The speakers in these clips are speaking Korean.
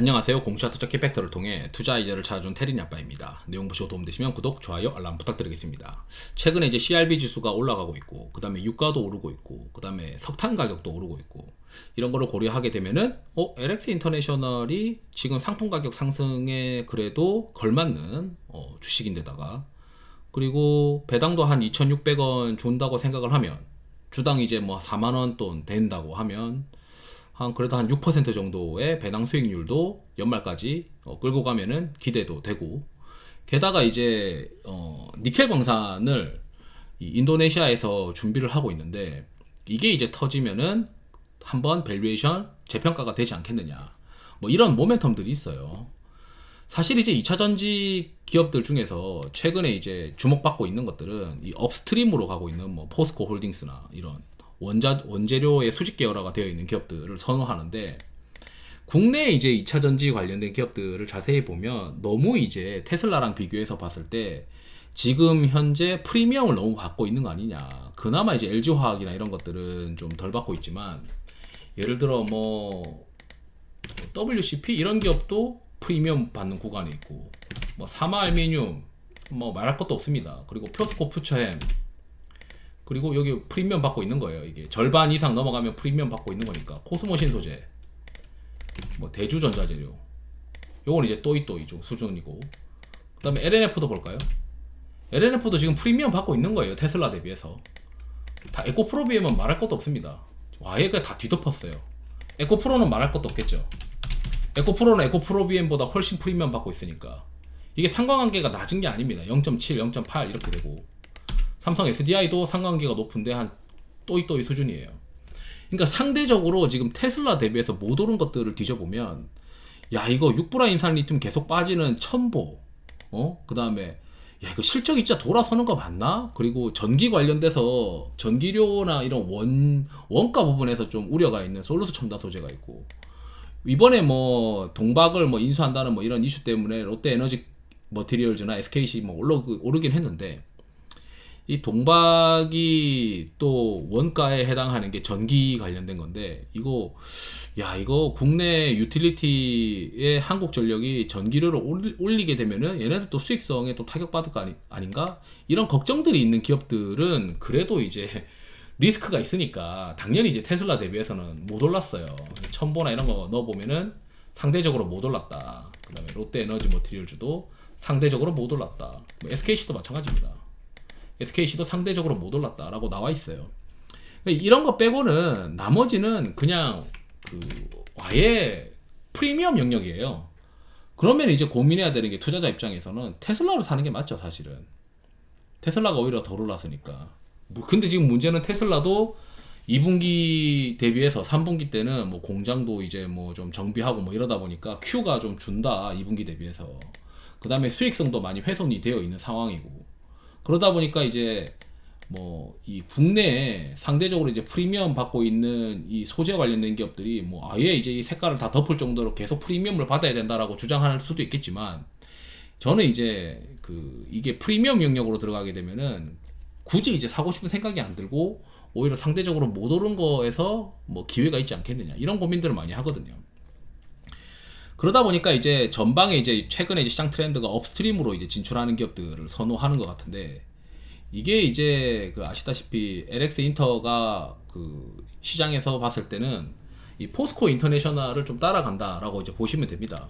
안녕하세요. 공시와 투자 키팩터를 통해 투자 아이디어를 찾아준 테린이 아빠입니다. 내용 보시고 도움되시면 구독, 좋아요, 알람 부탁드리겠습니다. 최근에 이제 CRB 지수가 올라가고 있고, 그 다음에 유가도 오르고 있고, 그 다음에 석탄 가격도 오르고 있고, 이런 거를 고려하게 되면은, 어, LX 인터내셔널이 지금 상품 가격 상승에 그래도 걸맞는 어, 주식인데다가, 그리고 배당도 한 2,600원 준다고 생각을 하면, 주당 이제 뭐 4만원 돈 된다고 하면, 한 그래도 한 6% 정도의 배당 수익률도 연말까지 어, 끌고 가면은 기대도 되고 게다가 이제 어, 니켈 광산을 이 인도네시아에서 준비를 하고 있는데 이게 이제 터지면은 한번 밸류에이션 재평가가 되지 않겠느냐 뭐 이런 모멘텀들이 있어요. 사실 이제 2차 전지 기업들 중에서 최근에 이제 주목받고 있는 것들은 이 업스트림으로 가고 있는 뭐 포스코 홀딩스나 이런 원자 원재료의 수직 계열화가 되어 있는 기업들을 선호하는데 국내 이제 2차 전지 관련된 기업들을 자세히 보면 너무 이제 테슬라랑 비교해서 봤을 때 지금 현재 프리미엄을 너무 받고 있는 거 아니냐. 그나마 이제 LG 화학이나 이런 것들은 좀 덜 받고 있지만 예를 들어 뭐 WCP 이런 기업도 프리미엄 받는 구간에 있고 뭐 사마 알미늄 뭐 말할 것도 없습니다. 그리고 표스코 퓨처햄 그리고 여기 프리미엄 받고 있는 거예요. 이게 절반 이상 넘어가면 프리미엄 받고 있는 거니까 코스모 신 소재, 뭐 대주전자재료, 요건 이제 또이또이 쪽 수준이고, 그 다음에 LNF도 볼까요? LNF도 지금 프리미엄 받고 있는 거예요. 테슬라 대비해서 다 에코프로 비하면 말할 것도 없습니다. 아예 그다 뒤덮었어요. 에코프로는 말할 것도 없겠죠. 에코프로는 에코프로 BM보다 훨씬 프리미엄 받고 있으니까 이게 상관관계가 낮은 게 아닙니다. 0.7, 0.8 이렇게 되고 삼성 SDI도 상관관계가 높은데 한 또이 또이 수준이에요. 그러니까 상대적으로 지금 테슬라 대비해서 못 오른 것들을 뒤져보면 야 이거 6브라 인산 리튬 계속 빠지는 첨보 어? 그 다음에 야 이거 실적이 진짜 돌아서는 거 맞나? 그리고 전기 관련돼서 전기료나 이런 원 원가 부분에서 좀 우려가 있는 솔루스 첨단 소재가 있고 이번에 뭐 동박을 뭐 인수한다는 뭐 이런 이슈 때문에 롯데 에너지 머티리얼즈나 SKC 뭐 올라 오르긴 했는데 이 동박이 또 원가에 해당하는 게 전기 관련된 건데 이거 야 이거 국내 유틸리티의 한국전력이 전기료를 올리게 되면은 얘네들 또 수익성에 또 타격받을 거 아니, 아닌가? 이런 걱정들이 있는 기업들은 그래도 이제 리스크가 있으니까 당연히 이제 테슬라 대비해서는 못 올랐어요. 첨보나 이런 거 넣어보면은 상대적으로 못 올랐다. 그 다음에 롯데 에너지 머티리얼즈도 상대적으로 못 올랐다. 뭐 SKC도 마찬가지입니다 SKC도 상대적으로 못 올랐다라고 나와 있어요. 이런 거 빼고는 나머지는 그냥 그 아예 프리미엄 영역이에요. 그러면 이제 고민해야 되는 게 투자자 입장에서는 테슬라로 사는 게 맞죠, 사실은. 테슬라가 오히려 덜 올랐으니까. 뭐 근데 지금 문제는 테슬라도 2분기 대비해서 3분기 때는 뭐 공장도 이제 뭐 좀 정비하고 뭐 이러다 보니까 큐가 좀 준다 2분기 대비해서 그 다음에 수익성도 많이 훼손이 되어 있는 상황이고 그러다 보니까 이제 뭐 이 국내에 상대적으로 이제 프리미엄 받고 있는 이 소재 관련된 기업들이 뭐 아예 이제 이 색깔을 다 덮을 정도로 계속 프리미엄을 받아야 된다라고 주장할 수도 있겠지만 저는 이제 그 이게 프리미엄 영역으로 들어가게 되면은 굳이 이제 사고 싶은 생각이 안 들고 오히려 상대적으로 못 오른 거에서 뭐 기회가 있지 않겠느냐 이런 고민들을 많이 하거든요. 그러다 보니까 이제 전방에 이제 최근에 이제 시장 트렌드가 업스트림으로 이제 진출하는 기업들을 선호하는 것 같은데 이게 이제 그 아시다시피 LX 인터가 그 시장에서 봤을 때는 이 포스코 인터내셔널을 좀 따라간다라고 이제 보시면 됩니다.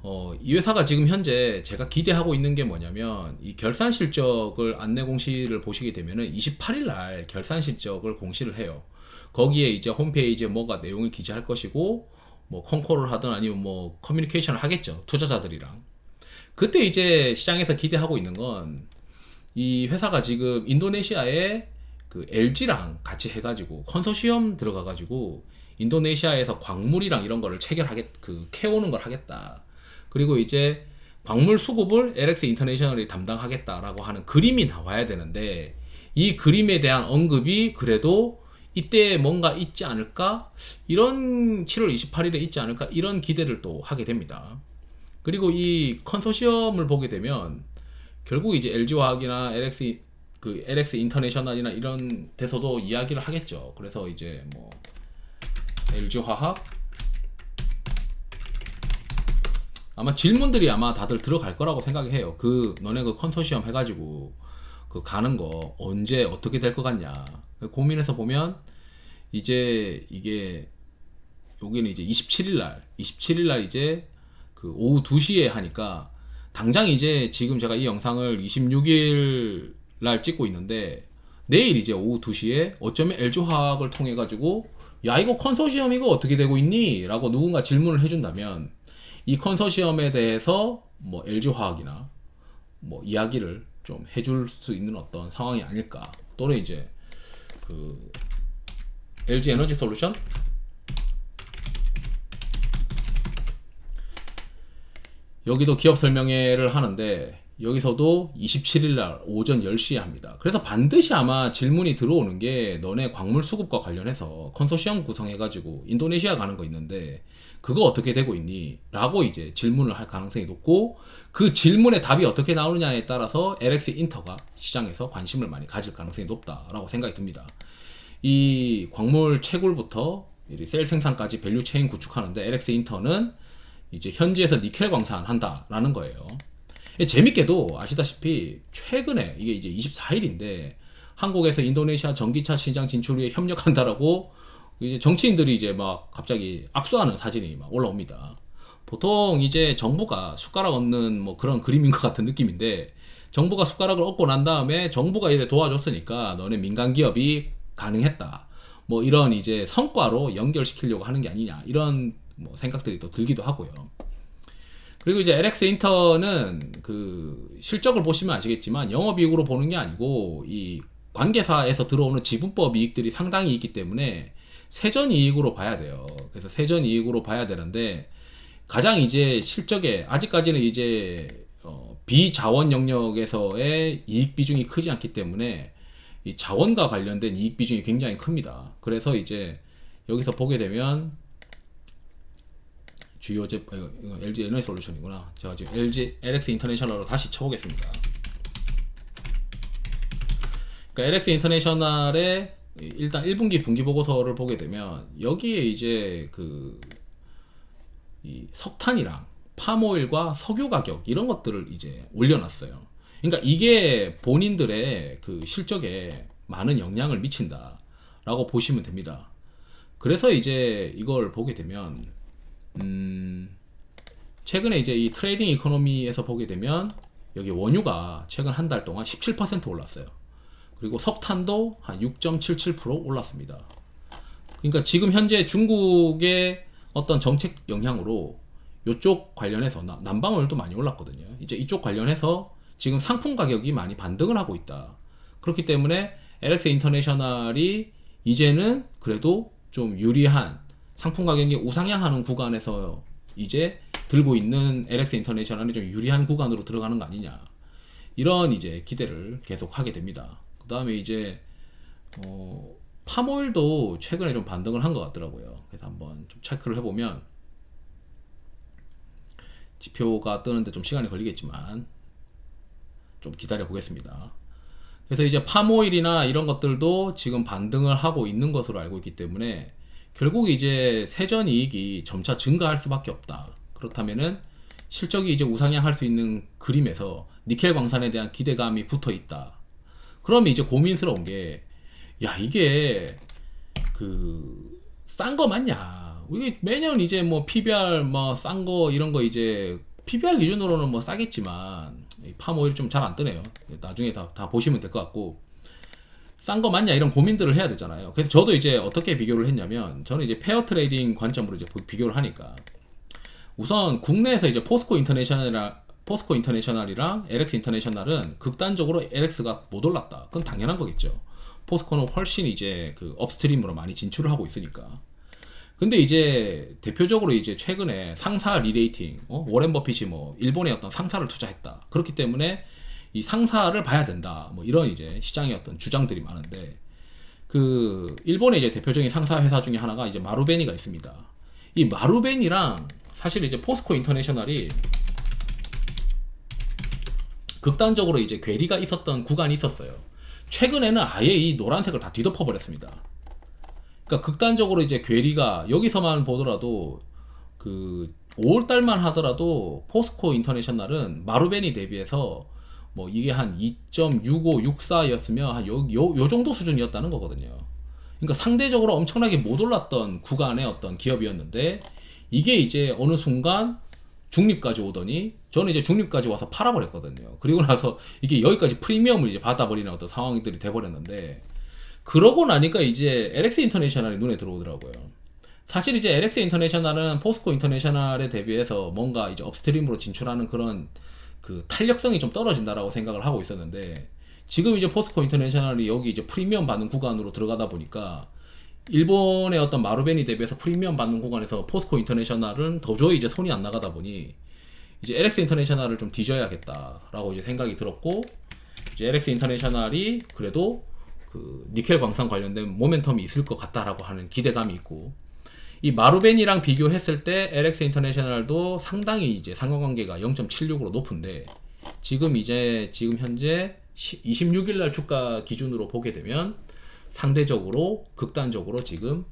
어, 이 회사가 지금 현재 제가 기대하고 있는 게 뭐냐면 이 결산 실적을 안내 공시를 보시게 되면은 28일 날 결산 실적을 공시를 해요. 거기에 이제 홈페이지에 뭐가 내용을 기재할 것이고 뭐 콩콜을 하든 아니면 뭐 커뮤니케이션을 하겠죠. 투자자들이랑. 그때 이제 시장에서 기대하고 있는 건 이 회사가 지금 인도네시아에 그 LG랑 같이 해가지고 컨소시엄 들어가가지고 인도네시아에서 광물이랑 이런 거를 체결하겠 그 캐오는 걸 하겠다. 그리고 이제 광물 수급을 LX 인터내셔널이 담당하겠다라고 하는 그림이 나와야 되는데 이 그림에 대한 언급이 그래도 이때 뭔가 있지 않을까? 이런 7월 28일에 있지 않을까? 이런 기대를 또 하게 됩니다. 그리고 이 컨소시엄을 보게 되면 결국 이제 LG화학이나 LX 그 LX 인터내셔널이나 이런 데서도 이야기를 하겠죠. 그래서 이제 뭐 LG화학 아마 질문들이 아마 다들 들어갈 거라고 생각해요. 그 너네 그 컨소시엄 해가지고 그 가는 거 언제 어떻게 될 것 같냐 고민해서 보면 이제 이게 여기는 이제 27일 날 27일 날 이제 그 오후 2시에 하니까 당장 이제 지금 제가 이 영상을 26일 날 찍고 있는데 내일 이제 오후 2시에 어쩌면 LG화학을 통해 가지고 야 이거 컨소시엄 이거 어떻게 되고 있니? 라고 누군가 질문을 해준다면 이 컨소시엄에 대해서 뭐 LG화학이나 뭐 이야기를 좀 해줄 수 있는 어떤 상황이 아닐까 또는 이제 그 LG 에너지 솔루션 여기도 기업 설명회를 하는데 여기서도 27일 날 오전 10시에 합니다. 그래서 반드시 아마 질문이 들어오는 게 너네 광물 수급과 관련해서 컨소시엄 구성해가지고 인도네시아 가는 거 있는데 그거 어떻게 되고 있니? 라고 이제 질문을 할 가능성이 높고 그 질문의 답이 어떻게 나오느냐에 따라서 LX 인터가 시장에서 관심을 많이 가질 가능성이 높다라고 생각이 듭니다. 이 광물 채굴부터 셀 생산까지 밸류 체인 구축하는데 LX 인터는 이제 현지에서 니켈 광산 한다라는 거예요. 재밌게도 아시다시피 최근에 이게 이제 24일인데 한국에서 인도네시아 전기차 시장 진출 위해 협력한다라고 이제 정치인들이 이제 막 갑자기 악수하는 사진이 막 올라옵니다. 보통 이제 정부가 숟가락 얻는 뭐 그런 그림인 것 같은 느낌인데 정부가 숟가락을 얻고 난 다음에 정부가 이래 도와줬으니까 너네 민간 기업이 가능했다. 뭐 이런 이제 성과로 연결시키려고 하는 게 아니냐 이런 뭐 생각들이 또 들기도 하고요. 그리고 이제 LX 인터는 그 실적을 보시면 아시겠지만 영업이익으로 보는 게 아니고 이 관계사에서 들어오는 지분법 이익들이 상당히 있기 때문에 세전 이익으로 봐야 돼요. 그래서 세전 이익으로 봐야 되는데 가장 이제 실적에 아직까지는 이제 어 비자원 영역에서의 이익 비중이 크지 않기 때문에 이 자원과 관련된 이익 비중이 굉장히 큽니다. 그래서 이제 여기서 보게 되면 주요 제 어, 이거 LG 에너지 솔루션이구나. 제가 지금 LG LX 인터내셔널로 다시 쳐보겠습니다. 그러니까 LX 인터내셔널의 일단 1분기 분기 보고서를 보게 되면 여기에 이제 그이 석탄이랑 팜오일과 석유 가격 이런 것들을 이제 올려놨어요. 그러니까 이게 본인들의 그 실적에 많은 영향을 미친다라고 보시면 됩니다. 그래서 이제 이걸 보게 되면 음, 최근에 이제 이 트레이딩 이코노미에서 보게 되면 여기 원유가 최근 한 달 동안 17% 올랐어요. 그리고 석탄도 한 6.77% 올랐습니다. 그러니까 지금 현재 중국의 어떤 정책 영향으로 이쪽 관련해서 난방월도 많이 올랐거든요. 이제 이쪽 관련해서 지금 상품 가격이 많이 반등을 하고 있다. 그렇기 때문에 LX 인터내셔널이 이제는 그래도 좀 유리한 상품 가격이 우상향하는 구간에서 이제 들고 있는 LX 인터내셔널이 좀 유리한 구간으로 들어가는 거 아니냐 이런 이제 기대를 계속 하게 됩니다. 그 다음에 이제 어, 파몰도 최근에 좀 반등을 한 것 같더라고요. 그래서 한번 좀 체크를 해보면 지표가 뜨는데 좀 시간이 걸리겠지만 좀 기다려 보겠습니다. 그래서 이제 파모일이나 이런 것들도 지금 반등을 하고 있는 것으로 알고 있기 때문에 결국 이제 세전 이익이 점차 증가할 수밖에 없다. 그렇다면은 실적이 이제 우상향할 수 있는 그림에서 니켈 광산에 대한 기대감이 붙어 있다. 그러면 이제 고민스러운 게, 야, 이게, 그, 싼 거 맞냐. 이게 매년 이제 뭐 PBR 뭐 싼 거 이런 거 이제 PBR 기준으로는 뭐 싸겠지만, 팜오일이 좀잘 안 뜨네요. 나중에 다, 다 보시면 될 것 같고, 싼 거 맞냐 이런 고민들을 해야 되잖아요. 그래서 저도 이제 어떻게 비교를 했냐면 저는 이제 페어 트레이딩 관점으로 이제 비교를 하니까 우선 국내에서 이제 포스코 인터내셔널이랑 포스코 인터내셔널이랑 LX 인터내셔널은 극단적으로 LX가 못 올랐다. 그건 당연한 거겠죠. 포스코는 훨씬 이제 그 업스트림으로 많이 진출을 하고 있으니까. 근데 이제 대표적으로 이제 최근에 상사 리레이팅, 어? 워렌 버핏이 뭐 일본의 어떤 상사를 투자했다. 그렇기 때문에 이 상사를 봐야 된다. 뭐 이런 이제 시장의 어떤 주장들이 많은데 그 일본의 이제 대표적인 상사 회사 중에 하나가 이제 마루베니가 있습니다. 이 마루베니랑 사실 이제 포스코 인터내셔널이 극단적으로 이제 괴리가 있었던 구간이 있었어요. 최근에는 아예 이 노란색을 다 뒤덮어 버렸습니다. 그러니까 극단적으로 이제 괴리가 여기서만 보더라도 그 5월 달만 하더라도 포스코 인터내셔널은 마루벤이 대비해서 뭐 이게 한 2.65, 64였으면 한 요, 요, 요 정도 수준이었다는 거거든요. 그러니까 상대적으로 엄청나게 못 올랐던 구간의 어떤 기업이었는데 이게 이제 어느 순간 중립까지 오더니 저는 이제 중립까지 와서 팔아버렸거든요. 그리고 나서 이게 여기까지 프리미엄을 이제 받아버리는 어떤 상황들이 돼버렸는데 그러고 나니까 이제 LX 인터내셔널이 눈에 들어오더라고요. 사실 이제 LX 인터내셔널은 포스코 인터내셔널에 대비해서 뭔가 이제 업스트림으로 진출하는 그런 그 탄력성이 좀 떨어진다라고 생각을 하고 있었는데 지금 이제 포스코 인터내셔널이 여기 이제 프리미엄 받는 구간으로 들어가다 보니까 일본의 어떤 마루벤이 대비해서 프리미엄 받는 구간에서 포스코 인터내셔널은 도저히 이제 손이 안 나가다 보니 이제 LX 인터내셔널을 좀 뒤져야겠다라고 이제 생각이 들었고 이제 LX 인터내셔널이 그래도 그 니켈 광산 관련된 모멘텀이 있을 것 같다라고 하는 기대감이 있고 이 마루벤이랑 비교했을 때 LX 인터내셔널도 상당히 이제 상관관계가 0.76으로 높은데 지금 이제 지금 현재 26일 날 주가 기준으로 보게 되면 상대적으로 극단적으로 지금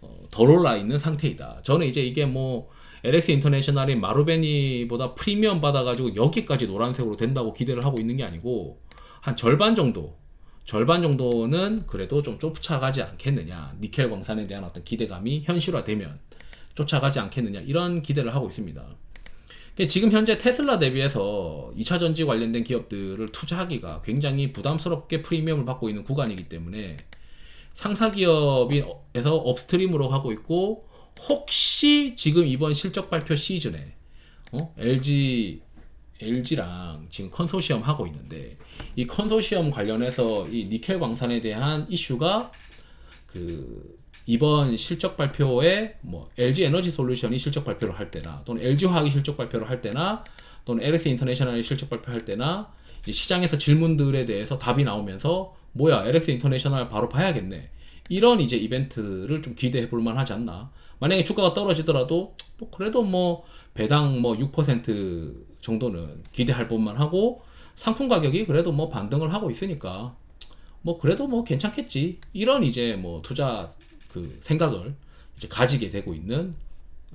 어, 덜 올라 있는 상태이다. 저는 이제 이게 뭐 LX 인터내셔널이 마루베니보다 프리미엄 받아가지고 여기까지 노란색으로 된다고 기대를 하고 있는 게 아니고 한 절반 정도 절반 정도는 그래도 좀 쫓아가지 않겠느냐 니켈 광산에 대한 어떤 기대감이 현실화되면 쫓아가지 않겠느냐 이런 기대를 하고 있습니다. 지금 현재 테슬라 대비해서 2차 전지 관련된 기업들을 투자하기가 굉장히 부담스럽게 프리미엄을 받고 있는 구간이기 때문에 상사 기업에서 업스트림으로 하고 있고 혹시 지금 이번 실적 발표 시즌에 어? LG LG랑 지금 컨소시엄 하고 있는데 이 컨소시엄 관련해서 이 니켈 광산에 대한 이슈가 그 이번 실적 발표에 뭐 LG 에너지 솔루션이 실적 발표를 할 때나 또는 LG 화학이 실적 발표를 할 때나 또는 LX 인터내셔널이 실적 발표할 때나 시장에서 질문들에 대해서 답이 나오면서 뭐야 LX 인터내셔널 바로 봐야겠네. 이런 이제 이벤트를 좀 기대해 볼 만하지 않나. 만약에 주가가 떨어지더라도 뭐 그래도 뭐 배당 뭐 6% 정도는 기대할 법만 하고 상품 가격이 그래도 뭐 반등을 하고 있으니까 뭐 그래도 뭐 괜찮겠지. 이런 이제 뭐 투자 그 생각을 이제 가지게 되고 있는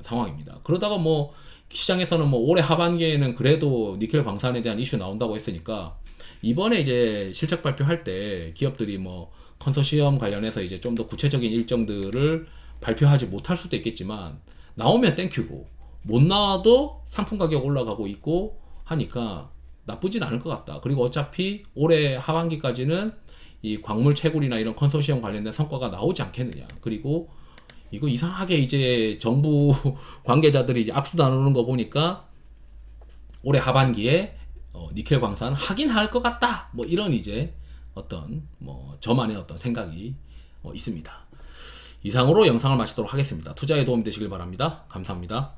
상황입니다. 그러다가 뭐 시장에서는 뭐 올해 하반기에는 그래도 니켈 광산에 대한 이슈 나온다고 했으니까 이번에 이제 실적 발표할 때 기업들이 뭐 컨소시엄 관련해서 이제 좀 더 구체적인 일정들을 발표하지 못할 수도 있겠지만 나오면 땡큐고 못 나와도 상품 가격 올라가고 있고 하니까 나쁘진 않을 것 같다. 그리고 어차피 올해 하반기까지는 이 광물 채굴이나 이런 컨소시엄 관련된 성과가 나오지 않겠느냐. 그리고 이거 이상하게 이제 정부 관계자들이 이제 악수 나누는 거 보니까 올해 하반기에 어, 니켈 광산 하긴 할것 같다. 뭐 이런 이제 어떤 뭐 저만의 어떤 생각이 어, 있습니다. 이상으로 영상을 마치도록 하겠습니다. 투자에 도움이 되시길 바랍니다. 감사합니다.